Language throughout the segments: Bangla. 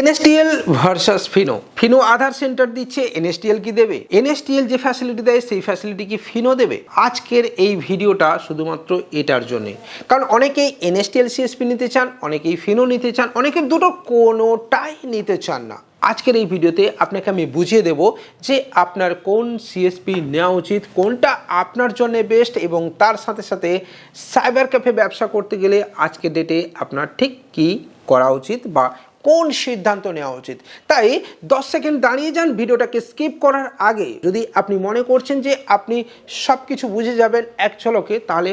NSTL versus Fino. Fino Aadhaar centre দিচ্ছে, এনএসটিএল কি দেবে? এনএসটিএল যে ফ্যাসিলিটি দেয়, সেই ফ্যাসিলিটি কি ফিনো দেবে? আজকের এই ভিডিওটা শুধুমাত্র এটার জন্যে। কারণ অনেকেই এনএসটিএল সিএসপি নিতে চান, অনেকেই ফিনো নিতে চান, অনেকে দুটো কোনোটাই নিতে চান না। আজকের এই ভিডিওতে আপনাকে আমি বুঝিয়ে দেব যে আপনার কোন সিএসপি নেওয়া উচিত, কোনটা আপনার জন্য বেস্ট এবং তার সাথে সাথে সাইবার ক্যাফে ব্যবসা করতে গেলে আজকের ডেটে আপনার ঠিক কী করা উচিত বা কোন সিদ্ধান্ত নেওয়া উচিত? তাই দশ সেকেন্ড দাঁড়িয়ে যান, ভিডিওটাকে স্কিপ করার আগে যদি আপনি মনে করছেন যে আপনি সব কিছু বুঝে যাবেন এক ঝলকে, তাহলে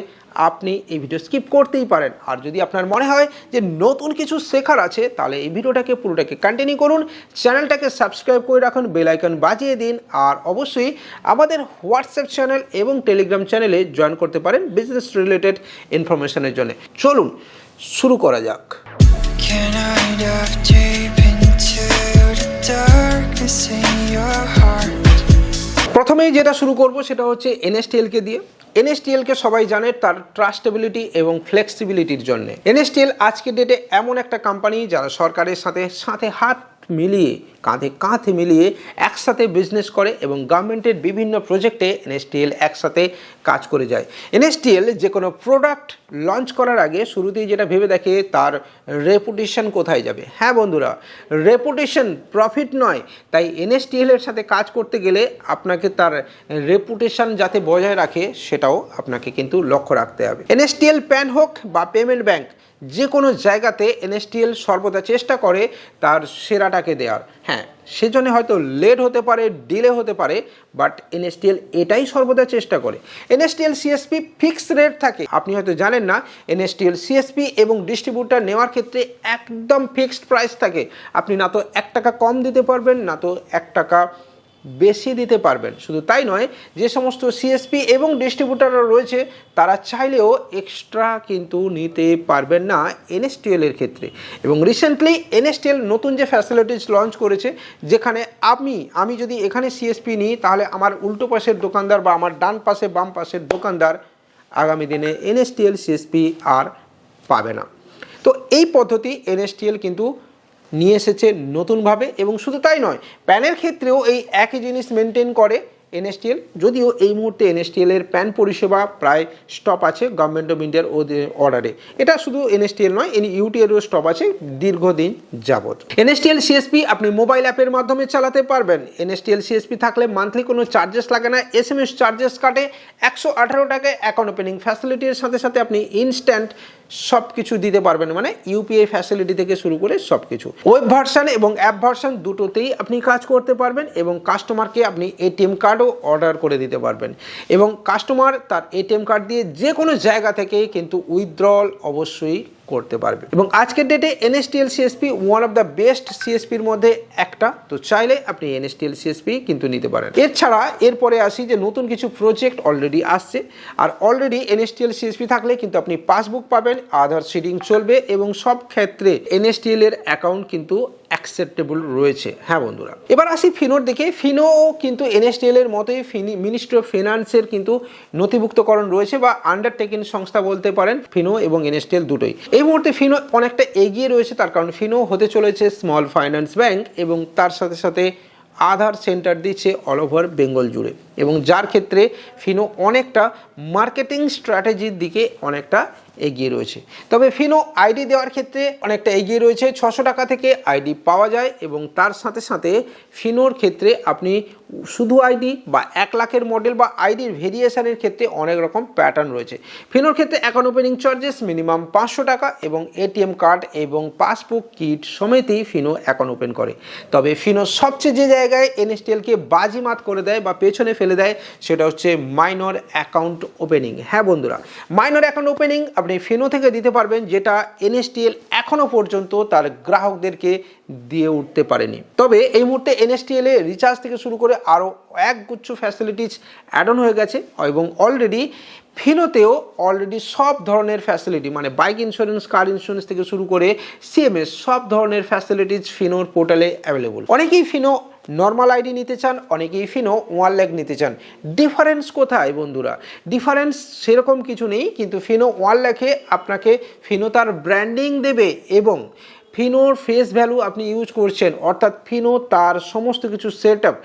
আপনি এই ভিডিও স্কিপ করতেই পারেন। আর যদি আপনার মনে হয় যে নতুন কিছু শেখার আছে, তাহলে এই ভিডিওটাকে, পুরোটাকে কন্টিনিউ করুন, চ্যানেলটাকে সাবস্ক্রাইব করে রাখুন বেল আইকন বাজিয়ে দিন, আর অবশ্যই আমাদের হোয়াটসঅ্যাপ চ্যানেল এবং টেলিগ্রাম চ্যানেলে জয়েন করতে পারেন বিজনেস রিলেটেড ইনফরমেশনের জন্য। চলুন, শুরু করা যাক। প্রথমেই যেটা শুরু করব সেটা হচ্ছে এনএসটিএলকে দিয়ে। এনএসটিএলকে সবাই জানে তার ট্রাস্টেবিলিটি এবং ফ্লেক্সিবিলিটির জন্য। এনএসটিএল আজকের ডেটে এমন একটা কোম্পানি যারা সরকারের সাথে সাথে হাত মিলিয়ে, কাঁধে কাঁধ মিলিয়ে একসাথে বিজনেস করে এবং গভর্নমেন্টের বিভিন্ন প্রজেক্টে এনএসটিএল একসাথে কাজ করে যায়। এনএসটিএল যে কোনো প্রোডাক্ট লঞ্চ করার আগে শুরুতেই যেটা ভেবে দেখে তার রেপুটেশন কোথায় যাবে। হ্যাঁ বন্ধুরা রেপুটেশন প্রফিট নয়, তাই এনএসটিএল এর সাথে কাজ করতে গেলে আপনাকে তার রেপুটেশন যাতে বজায় রাখে সেটাও আপনাকে কিন্তু লক্ষ্য রাখতে হবে। এনএসটিএল প্যান হোক বা পেমেন্ট ব্যাংক যে কোনো জায়গাতে এনএসটিএল সর্বদা চেষ্টা করে তার সেরাটাকে দেওয়ার। হ্যাঁ সেজন্য হয়তো লেট হতে পারে ডিলে হতে পারে বাট এনএসটিএল এটাই সর্বদা চেষ্টা করে। এনএসটিএল সিএসপি ফিক্সড রেট থাকে। আপনি হয়তো জানেন না এনএসটিএল সিএসপি এবং ডিস্ট্রিবিউটার নেওয়ার ক্ষেত্রে একদম ফিক্সড প্রাইস থাকে। আপনি না তো এক টাকা কম দিতে পারবেন, না তো এক টাকা বেশি দিতে পারবেন। শুধু তাই নয়, যে সমস্ত সিএসপি এবং ডিস্ট্রিবিউটাররা রয়েছে, তারা চাইলেও এক্সট্রা কিন্তু নিতে পারবেন না এনএসটিএল এর ক্ষেত্রে। এবং রিসেন্টলি এনএসটিএল নতুন যে ফ্যাসিলিটিস লঞ্চ করেছে, যেখানে আমি আমি যদি এখানে সিএসপি নিই, তাহলে আমার উল্টো পাশের দোকানদার বা আমার ডান পাশে, বাম পাশের দোকানদার আগামী দিনে এনএসটিএল সিএসপি আর পাবে না। তো এই পদ্ধতি এনএসটিএল কিন্তু নিয়ে এসেছে নতুনভাবে এবং শুধু তাই নয়, প্যানের ক্ষেত্রেও এই একই জিনিস মেনটেন করে এনএসটিএল যদিও এই মুহূর্তে এনএসটিএল এর প্যান পরিষেবা প্রায় স্টপ আছে গভর্নমেন্ট অফ ইন্ডিয়ার অর্ডারে এটা শুধু এনএসটিএল নয় এন ইউটিএরও স্টপ আছে দীর্ঘদিন যাবৎ। এনএসটিএল সিএসপি আপনি মোবাইল অ্যাপের মাধ্যমে চালাতে পারবেন। এনএসটিএল সিএসপি থাকলে মান্থলি কোনো চার্জেস লাগে না এস এম এস চার্জেস কাটে, একশো আঠারো টাকায় অ্যাকাউন্ট ওপেনিং ফ্যাসিলিটির সাথে সাথে আপনি ইনস্ট্যান্ট সব কিছু দিতে পারবেন। মানে ইউপিআই ফ্যাসিলিটি থেকে শুরু করে সব কিছু ওয়েব ভার্সান এবং অ্যাপ ভার্সান দুটোতেই আপনি কাজ করতে পারবেন এবং কাস্টমারকে আপনি এটিএম কার্ডও অর্ডার করে দিতে পারবেন। এবং কাস্টমার তার এটিএম কার্ড দিয়ে যে কোনো জায়গা থেকে কিন্তু উইথড্রল অবশ্যই করতে পারবে। এবং আজকের ডেটে NSTL CSP one of the best সিএসপির মধ্যে একটা। তো চাইলে আপনি এনএসটিএল সিএসপি কিন্তু নিতে পারেন। এছাড়া এরপরে আসি যে নতুন কিছু প্রজেক্ট অলরেডি আসছে। আর অলরেডি এনএসটিএল সিএসপি থাকলে কিন্তু আপনি পাসবুক পাবেন, আধার সিডিং চলবে এবং সব ক্ষেত্রে এনএসটিএল এর অ্যাকাউন্ট কিন্তু অ্যাকসেপ্টেবল রয়েছে। হ্যাঁ বন্ধুরা। এবার আসি ফিনোর দিকে। ফিনো কিন্তু এনএসটিএল এর মতোই মিনিস্ট্রি অফ ফিনান্সের কিন্তু নথিভুক্তকরণ রয়েছে বা আন্ডারটেকিং সংস্থা বলতে পারেন ফিনো এবং এনএসটিএল দুটোই। এই মুহূর্তে ফিনো অনেকটা এগিয়ে রয়েছে, তার কারণ ফিনো হতে চলেছে স্মল ফাইন্যান্স ব্যাংক এবং তার সাথে সাথে আধার সেন্টার দিচ্ছে অল ওভার বেঙ্গল জুড়ে। এবং যার ক্ষেত্রে ফিনো অনেকটা মার্কেটিং স্ট্র্যাটেজির দিকে অনেকটা এগিয়ে রয়েছে। তবে ফিনো আইডি দেওয়ার ক্ষেত্রে অনেকটা এগিয়ে রয়েছে, ছশো টাকা থেকে আইডি পাওয়া যায় এবং তার সাথে সাথে ফিনোর ক্ষেত্রে আপনি শুধু আইডি বা এক লাখের মডেল বা আইডির ভেরিয়েশনের ক্ষেত্রে অনেক রকম প্যাটার্ন রয়েছে। ফিনোর ক্ষেত্রে অ্যাকাউন্ট ওপেনিং চার্জেস মিনিমাম পাঁচশো টাকা এবং এটিএম কার্ড এবং পাসবুক কিট সমেতই ফিনো অ্যাকাউন্ট ওপেন করে। তবে ফিনো সবচেয়ে যে জায়গায় এনএসটিএলকে বাজিমাত করে দেয় বা পেছনে ফেলে দেয়, সেটা হচ্ছে মাইনর অ্যাকাউন্ট ওপেনিং হ্যাঁ বন্ধুরা মাইনর অ্যাকাউন্ট ওপেনিং আপনি ফিনো থেকে দিতে পারবেন, যেটা এনএসটিএল এখনও পর্যন্ত তার গ্রাহকদেরকে দিয়ে উঠতে পারেনি। তবে এই মুহূর্তে এনএসটিএল এ রিচার্জ থেকে শুরু করে আরও একগুচ্ছ ফ্যাসিলিটিস অ্যাড অন হয়ে গেছে, এবং অলরেডি ফিনোতেও অলরেডি সব ধরনের ফ্যাসিলিটি মানে বাইক ইন্স্যুরেন্স কার ইন্স্যুরেন্স থেকে শুরু করে সিএমএস সব ধরনের ফ্যাসিলিটিস ফিনোর পোর্টালে অ্যাভেলেবল অনেকেই ফিনো নর্মাল আইডি নিতে চান অনেকেই ফিনো ওয়ান ল্যাক নিতে চান। ডিফারেন্স কোথায় বন্ধুরা? ডিফারেন্স সেরকম কিছু নেই, কিন্তু ফিনো ওয়ান ল্যাখে আপনাকে ফিনো তার ব্র্যান্ডিং দেবে এবং ফিনোর ফেস ভ্যালু আপনি ইউজ করছেন, অর্থাৎ ফিনো তার সমস্ত কিছু সেট আপ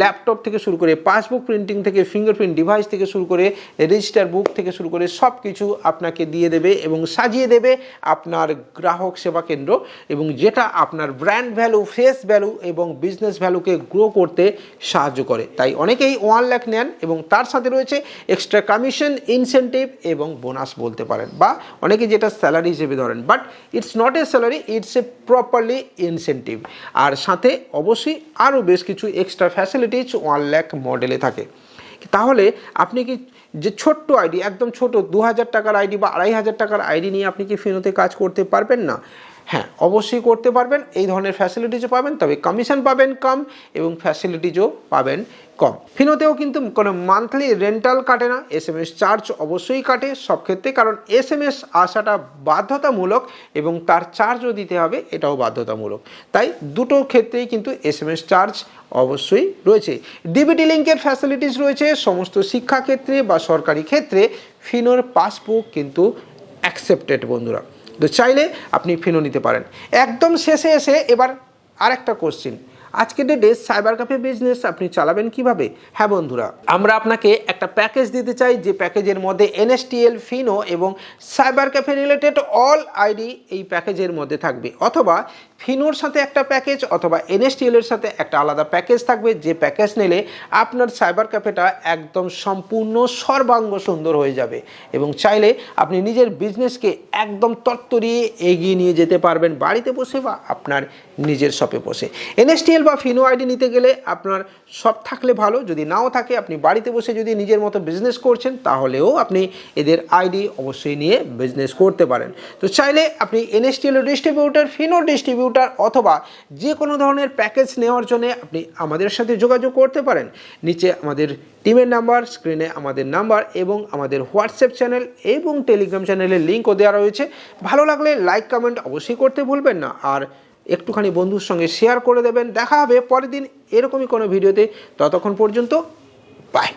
ল্যাপটপ থেকে শুরু করে পাসবুক প্রিন্টিং থেকে ফিঙ্গারপ্রিন্ট ডিভাইস থেকে শুরু করে রেজিস্টার বুক থেকে শুরু করে সব কিছু আপনাকে দিয়ে দেবে এবং সাজিয়ে দেবে আপনার গ্রাহক সেবা কেন্দ্র এবং যেটা আপনার ব্র্যান্ড ভ্যালু, ফেস ভ্যালু এবং বিজনেস ভ্যালুকে গ্রো করতে সাহায্য করে। তাই অনেকেই ওয়ান লাখ নেন এবং তার সাথে রয়েছে এক্সট্রা কমিশন ইনসেন্টিভ এবং বোনাস বলতে পারেন বা অনেকে যেটা স্যালারি হিসেবে ধরেন। But it's not a salary, it's a properly incentive আর সাথে অবশ্যই আরও বেশ কিছু এক্সট্রা ফ্যাসিলিটিস ওয়ান ল্যাক মডেলে থাকে। তাহলে আপনি কি যে ছোট্ট আইডি একদম ছোট, দু হাজার টাকার আইডি বা আড়াই হাজার টাকার আইডি নিয়ে আপনি কি ফিনোতে কাজ করতে পারবেন না? হ্যাঁ অবশ্যই করতে পারবেন। এই ধরনের ফ্যাসিলিটিসও পাবেন, তবে কমিশন পাবেন কম এবং ফ্যাসিলিটিসও পাবেন কম। ফিনোতেও কিন্তু কোনো মান্থলি রেন্টাল কাটে না এস এম এস চার্জ অবশ্যই কাটে সব ক্ষেত্রে, কারণ এস এম এস আসাটা বাধ্যতামূলক এবং তার চার্জও দিতে হবে, এটাও বাধ্যতামূলক। তাই দুটো ক্ষেত্রেই কিন্তু এস এম এস চার্জ অবশ্যই রয়েছে ডিবিটি লিঙ্কের ফ্যাসিলিটিস রয়েছে, সমস্ত শিক্ষাক্ষেত্রে বা সরকারি ক্ষেত্রে, ফিনোর পাসবুক কিন্তু অ্যাকসেপ্টেড বন্ধুরা। তো চাইলে আপনি ফেনও নিতে পারেন। একদম শেষে এসে এবার আরেকটা কোশ্চিন আজকের ডেটে সাইবার ক্যাফে বিজনেস আপনি চালাবেন কীভাবে? হ্যাঁ বন্ধুরা, আমরা আপনাকে একটা প্যাকেজ দিতে চাই, যে প্যাকেজের মধ্যে এনএসটিএল ফিনো এবং cyber cafe related all ID এই প্যাকেজের মধ্যে থাকবে। অথবা ফিনোর সাথে একটা প্যাকেজ অথবা এনএসটিএল এর সাথে একটা আলাদা প্যাকেজ থাকবে, যে প্যাকেজ নিলে আপনার সাইবার ক্যাফেটা একদম সম্পূর্ণ সর্বাঙ্গ সুন্দর হয়ে যাবে এবং চাইলে আপনি নিজের বিজনেসকে একদম তত্তরিয়ে এগিয়ে নিয়ে যেতে পারবেন, বাড়িতে বসে বা আপনার নিজের শপে বসে। এনএসটিএল বা ফিনো আইডি নিতে গেলে আপনার সব থাকলে ভালো, যদি নাও থাকে, আপনি বাড়িতে বসে যদি নিজের মতো বিজনেস করছেন, তাহলেও আপনি এদের আইডি অবশ্যই নিয়ে বিজনেস করতে পারেন। তো চাইলে আপনি এনএসটিএল ডিস্ট্রিবিউটার ফিনো ডিস্ট্রিবিউটার অথবা যে কোনো ধরনের প্যাকেজ নেওয়ার জন্য আপনি আমাদের সাথে যোগাযোগ করতে পারেন। নিচে আমাদের টিমের নাম্বার স্ক্রিনে আমাদের নাম্বার এবং আমাদের হোয়াটসঅ্যাপ চ্যানেল এবং টেলিগ্রাম চ্যানেলের লিঙ্কও দেওয়া রয়েছে। ভালো লাগলে লাইক কমেন্ট অবশ্যই করতে ভুলবেন না। আর একটুখানি বন্ধুর সঙ্গে শেয়ার করে দেবেন। দেখা হবে পরের দিন এরকমই কোনো ভিডিওতে। ততক্ষণ পর্যন্ত বাই